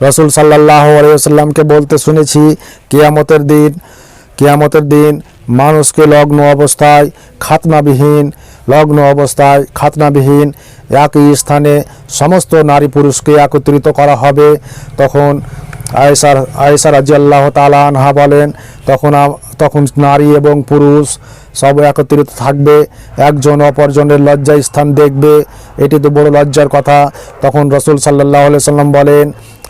রসুল সাল্লাহ আলাইসাল্লামকে বলতে শুনেছি, কিয়ামতের দিন কিয়ামতের দিন মানুষকে লগ্ন অবস্থায় খাতনাবিহীন, লগ্ন অবস্থায় খাতনাবিহীন একই স্থানে সমস্ত নারী পুরুষকে একত্রিত করা হবে। তখন আয়েসার আয়েসা রাজি আল্লাহ তালা আনহা বলেন, তখন তখন নারী এবং পুরুষ সব একত্রিত থাকবে, একজন অপরজনের লজ্জা স্থান দেখবে, এটি তো বড় লজ্জার কথা। তখন রসুল সাল্লাহ সাল্লাম বলেন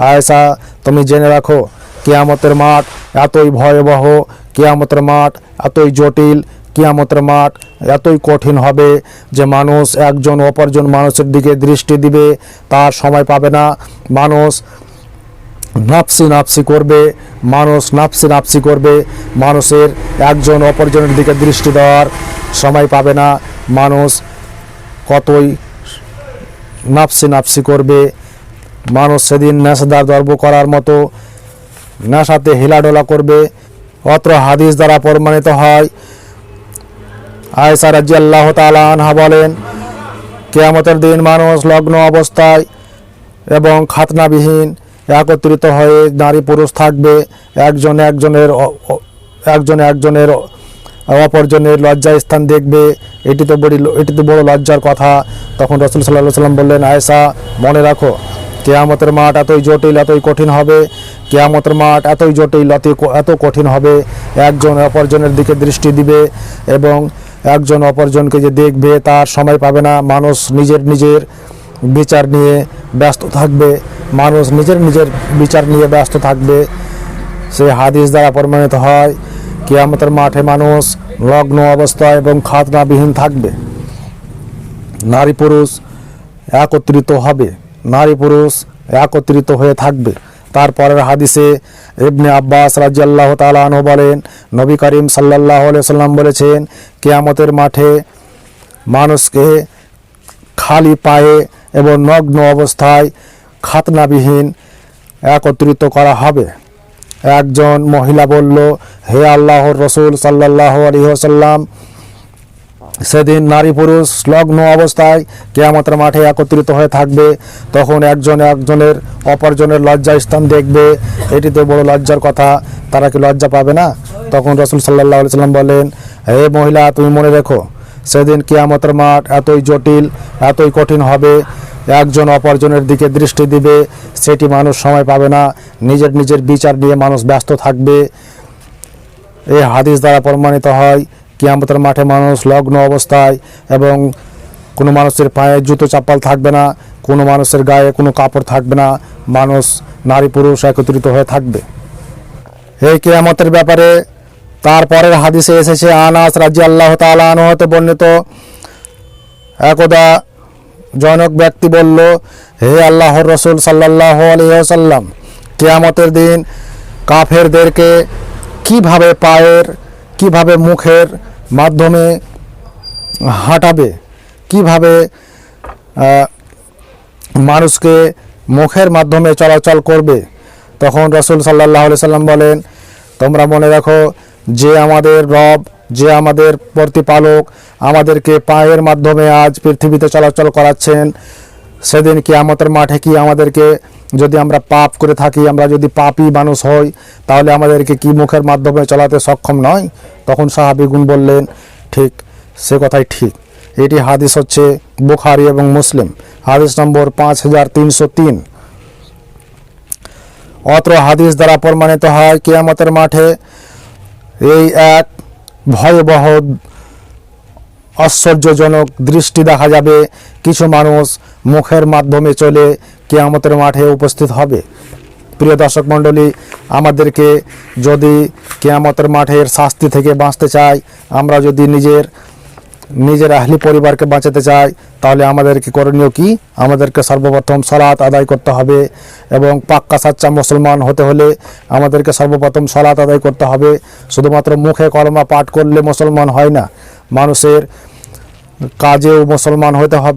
আয়েসা তুমি জেনে রাখো, কেয়ামতের মাঠ এতই ভয়াবহ, কেয়ামতের মাঠ এতই জটিল, কিয়ামতের মাঠ এতই কঠিন হবে যে মানুষ একজন অপরজন মানুষের দিকে দৃষ্টি দিবে, তার সময় পাবে না। মানুষ নাপসি নাপসি করবে, মানুষ নাপসি নাপসি করবে, মানুষের একজন অপরজনের দিকে দৃষ্টি দেওয়ার সময় পাবে না, মানুষ কতই নাপসি নাপসি করবে, মানুষ সেদিন নেশাদার দর্ব করার মতো নেশাতে হেলাডোলা করবে, অত্র হাদিস দ্বারা প্রমাণিত হয়। আয়সা রাজি আল্লাহ তালা আনহা বলেন, কেয়ামতের দিন মানুষ লগ্ন অবস্থায় এবং খাতনাবিহীন একত্রিত হয়ে নারী পুরুষ থাকবে, একজন একজনের একজন একজনের অপরজনের লজ্জা স্থান দেখবে। এটি তো বড় এটি তো বড় লজ্জার কথা। তখন রসুল সাল্লাহ সাল্লাম বললেন, আয়েশা, মনে রাখো, কেয়ামতের মাঠ এতই জটিল, এতই কঠিন হবে। কেয়ামতের মাঠ এতই জটিল এত এত কঠিন হবে। একজন অপরজনের দিকে দৃষ্টি দিবে এবং একজন অপরজনকে যে দেখবে, তার সময় পাবে না। মানুষ নিজের নিজের বিচার নিয়ে ব্যস্ত থাকবে, মানুষ নিজের নিজের বিচার নিয়ে ব্যস্ত থাকবে। সে হাদিস দ্বারা প্রমাণিত হয়, কিয়ামতের মাঠে মানুষ লগ্ন অবস্থায় এবং খাতনাবিহীন থাকবে। নারী পুরুষ একত্রিত হবে, নারী পুরুষ একত্রিত হয়ে থাকবে। তারপরের হাদিসে ইবনে আব্বাস রাজিয়াল্লাহ তালাহ বলেন, নবী করিম সাল্লাহ সাল্লাম বলেছেন, কেয়ামতের মাঠে মানুষকে খালি পায়ে এবং নগ্ন অবস্থায় খাতনাবিহীন একত্রিত করা হবে। একজন মহিলা বলল, হে আল্লাহর রসুল সাল্লাহ আলহিহাসাল্লাম সেদিন নারী পুরুষ লগ্ন অবস্থায় কেয়ামতের মাঠে একত্রিত হয়ে থাকবে। তখন একজন একজনের অপরজনের লজ্জা স্থান দেখবে। এটি তো বড় লজ্জার কথা, তারা কি লজ্জা পাবে না? তখন রসুল সাল্লাহ আলি সাল্লাম বলেন, হে মহিলা, তুমি মনে রেখো সেদিন কেয়ামতের মাঠ এতই জটিল, এতই কঠিন হবে। একজন অপরজনের দিকে দৃষ্টি দিবে, সেটি মানুষ সময় পাবে না। নিজের নিজের বিচার নিয়ে মানুষ ব্যস্ত থাকবে। এই হাদিস দ্বারা প্রমাণিত হয়, কিয়ামতের মাঠে মানুষ লগ্ন অবস্থায় এবং কোনো মানুষের পায়ে জুতো চাপ্পাল থাকবে না, কোনো মানুষের গায়ে কোনো কাপড় থাকবে না, মানুষ নারী পুরুষ একত্রিত হয়ে থাকবে। এই কেয়ামতের ব্যাপারে তারপরের হাদিসে এসেছে, আনাস রাজি আল্লাহ তালান হতে বর্ণিত, একদা জনক ব্যক্তি বলল, হে আল্লাহর রসুল সাল্লাহ আলিয়াল্লাম কেয়ামতের দিন কাফেরদেরকে কীভাবে পায়ের, কীভাবে মুখের মাধ্যমে হাঁটাবে, কীভাবে মানুষকে মুখের মাধ্যমে চলাচল করবে? তখন রসুল সাল্লাহ সাল্লাম বলেন, তোমরা মনে রাখো যে আমাদের রব, যে আমাদের প্রতিপালক আমাদেরকে পায়ের মাধ্যমে আজ পৃথিবীতে চলাচল করাচ্ছেন, সেদিন কি আমাদের মাঠে কি আমাদেরকে যদি আমরা পাপ করে থাকি, আমরা যদি পাপই মানুষ হই, তাহলে আমাদেরকে কি মুখের মাধ্যমে চলাতে সক্ষম নয়? তখন সাহাবিগুন বললেন, ঠিক সে কথাই ঠিক। এটি হাদিস হচ্ছে বুখারি এবং মুসলিম। হাদিস নম্বর পাঁচ হাজার তিনশো তিন। অত্র হাদিস দ্বারা প্রমাণিত হয়, কেয়ামতের মাঠে এই এক ভয়াবহ আশ্চর্যজনক দৃষ্টি দেখা যাবে। কিছু মানুষ মুখের মাধ্যমে চলে কেয়ামতের মাঠে উপস্থিত হবে। প্রিয় দর্শক মণ্ডলী, আমাদেরকে যদি কেয়ামতের মাঠের শাস্তি থেকে বাঁচতে চাই আমরা যদি নিজের নিজের আহলি পরিবারকে বাঁচাতে চাই তাহলে আমাদেরকে করণীয় কি? আমাদেরকে সর্বপ্রথম সলাৎ আদায় করতে হবে এবং পাক্কা সাচ্চা মুসলমান হতে হলে আমাদেরকে সর্বপ্রথম সলাৎ আদায় করতে হবে। শুধুমাত্র মুখে কলমা পাঠ করলে মুসলমান হয় না, মানুষের কাজেও মুসলমান হতে হবে।